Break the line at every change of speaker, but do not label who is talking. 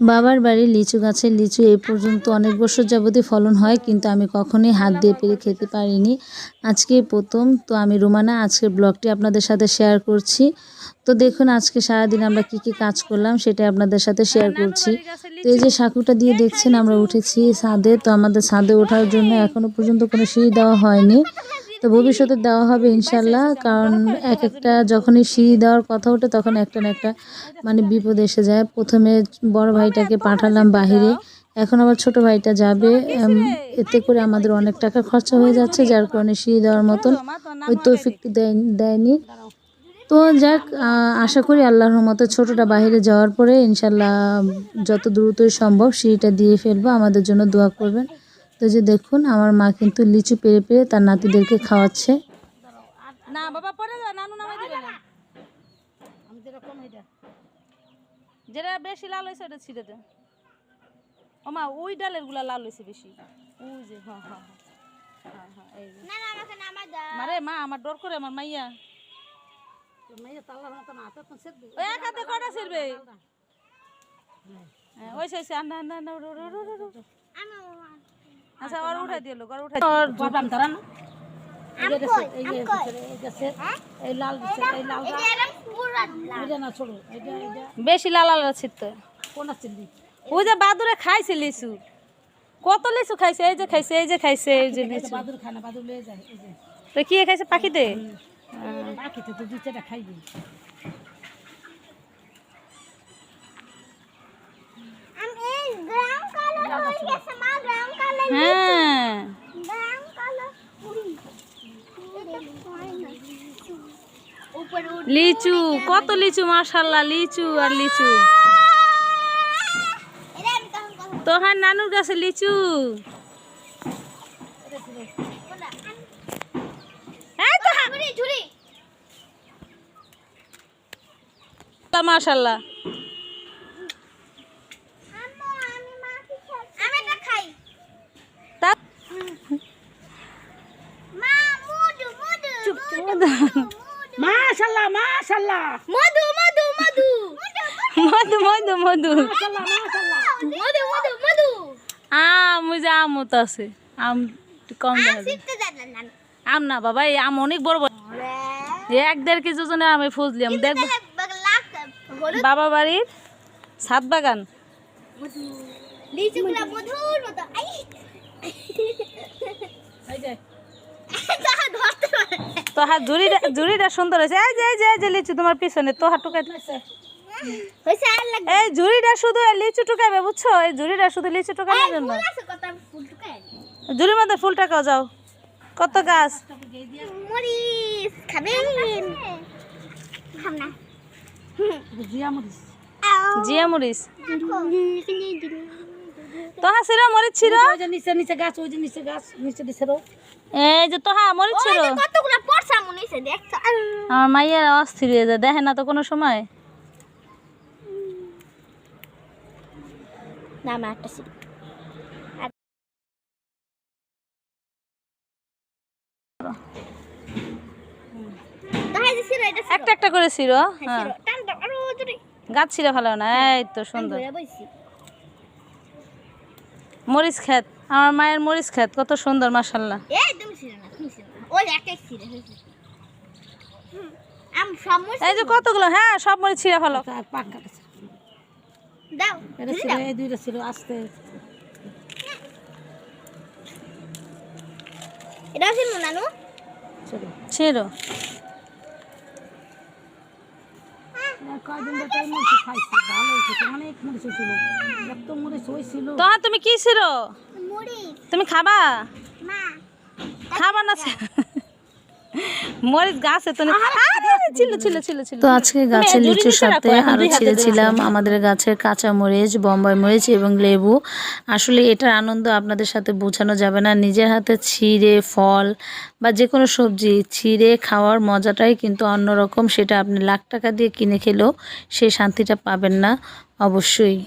বাবার বাড়ির লিচু গাছের লিচু এই পর্যন্ত অনেক বছর যাবতীয় ফলন হয় কিন্তু আমি কখনোই হাত দিয়ে পেরে খেতে পারিনি। আজকে প্রথম তো আমি রুমানা আজকের ব্লগটি আপনাদের সাথে শেয়ার করছি। তো দেখুন আজকে সারাদিন আমরা কি কি কাজ করলাম সেটা আপনাদের সাথে শেয়ার করছি। তো এই যে সাঁকুটা দিয়ে দেখছেন আমরা উঠেছি ছাদে তো আমাদের ছাদে ওঠার জন্য এখনও পর্যন্ত কোনো সিঁড়ি দেওয়া হয়নি। তো ভবিষ্যতে দেওয়া হবে ইনশাল্লাহ কারণ এক একটা যখনই সিঁড়ি দেওয়ার কথা ওঠে, তখন একটা না একটা মানে বিপদ এসে যায়। প্রথমে বড় ভাইটাকে পাঠালাম বাহিরে, এখন আবার ছোট ভাইটা যাবে। এতে করে আমাদের অনেক টাকা খরচা হয়ে যাচ্ছে, যার কারণে সিঁড়ি দেওয়ার মতন ওই তৌফিকটি দেয়- দেয়নি। তো যাক আশা করি আল্লাহর মতো ছোটটা বাইরে যাওয়ার পরে ইনশাল্লাহ যত দ্রুতই সম্ভব সিঁড়িটা দিয়ে ফেলব। আমাদের জন্য দোয়া করবেন। তো যে দেখুন আমার মা কিন্তু লিচু পেরে পেরে তার নাতিদেরকে খাওয়াচ্ছে।
না বাবা পরে যাও নানু নামাই দিবে না। যেটা বেশি লাল হয়েছে ওটা ছিঁড়ে দে। ও মা ওই ডালেরগুলা লাল হয়েছে বেশি। ওই যে হ্যাঁ হ্যাঁ হ্যাঁ হ্যাঁ হ্যাঁ এই যে। মারে মা আমার ডর করে আমার মাইয়া। ওই আচ্ছা ওর উঠাই উঠাই লাল লাল বেশি লাল আছে তো। ওই যে বাদুরে খাইছে লিচু। কত লিচু খাইছে এই যে খাইছে এই যে খাইছে এই যে তো কি খাইছে? পাখিতে? পাখিতে তো খাইবে। হ্যাঁ। লিচু কত লিচু মাশাল্লাহ লিচু আর লিচু। তোহার নানুর কাছে লিচু। এই তো মাশাল্লাহ তা
মাশাল্লাহ মাশাল্লাহ।
মধু মধু মধু। মধু মধু মধু। মধু মধু মধু।
আম ওই যে আম তো আছে। আম কম আম না বাবা এই আম অনেক বড় বড়। এক দেড় কেজি ওজনের আমি ফজলি আম দেখব। বাবা বাড়ির ছাদ বাগান।
মধুর মতো।
তো হাত ঝুড়িটা ঝুড়িটা সুন্দর হয়েছে। এই যে এই যে এই যে লিচু তোমার পিছনে তো হাত টুকাই এই ঝুড়িটা শুধু লিচু টুকাবে বুঝছ? এই ঝুড়িটা শুধু লিচু টুকানোর জন্য। ঝুড়ির মধ্যে ফুল টাকাও যাও। কত গাছ?
মরিচ খাম না।
জিয়া মরিচ। তোহা ছিল মরিচ ছিল
ওই যে নিচে নিচে গাছ ওই যে নিচে গাছ নিচে
এই যে তোহা
কতগুলা পড়ছা মনে হইছে দেখছ?
আমার মাইয়ের অস্থির হয়ে যায় দেখে না তো কোনো সময়।
না আমার একটা এটা
একটা একটা করে ছিল হ্যাঁ
জোরে।
গাছ ছিল ভালো না এই তো সুন্দর। মরিচ খেত আমার মায়ের মরিচ খেত কত সুন্দর মাসাল্লাহ
এই
যে কতগুলো? হ্যাঁ সব মরিচ ছিঁড়া
ফেলো। আস্তে
এটা ছিল নানু?
ছিল। তুমি কি ছিল? তুমি খাবা? খাবা না মরিচ গাছে তো
তো আজকে গাছের লিচুর সাথে আরও ছিঁড়েছিলাম। আমাদের গাছের কাঁচা মরিচ বম্বাই মরিচ এবং লেবু। আসলে এটার আনন্দ আপনাদের সাথে বোঝানো যাবে না। নিজের হাতে ছিঁড়ে ফল বা যে কোনো সবজি ছিঁড়ে খাওয়ার মজাটাই কিন্তু অন্যরকম। সেটা আপনি লাখ টাকা দিয়ে কিনে খেলেও সেই শান্তিটা পাবেন না অবশ্যই।